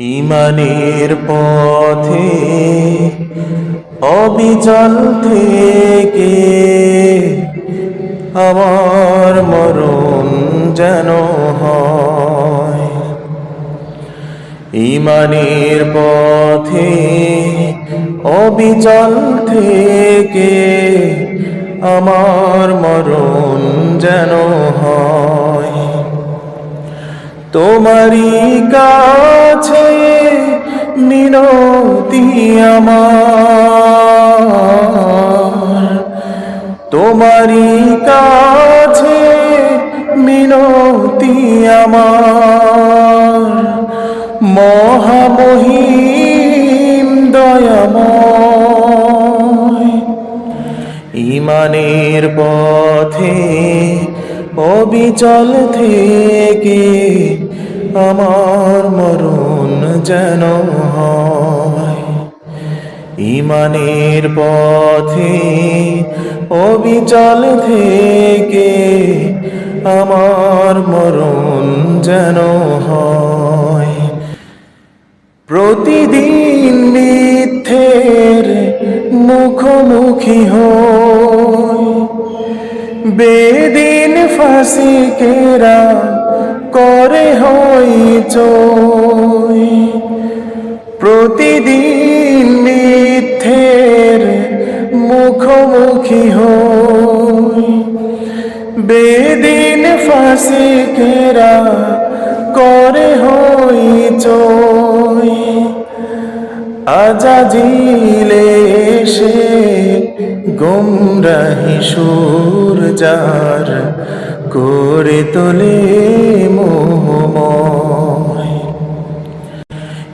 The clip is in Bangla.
ইমানের পথে অবিচল থেকে আমার মরণ যেন ইমানের পথে অবিচল থেকে আমার মরণ যেন হয়। তোমারই কাছে মিনতি আমার। তোমারই কাছে মিনতি আমার। মহামহিম দয়াময়। ইমানের পথে অবিচল থেকে আমার যেন হয়। ইমানের পথে অবিচল থেকে আমার মরণ যেন হয়। প্রতিদিন মিথ্যের মুখোমুখি হই। বেদিন ফাঁসিকেরা করে হই চই প্রতিদিন মিথ্যের মুখোমুখি হই। বেদিন ফাঁসিকেরা করে হই চই। আজাজিলে এসে গুমরাহি সুর যার করে তোলে মোহময়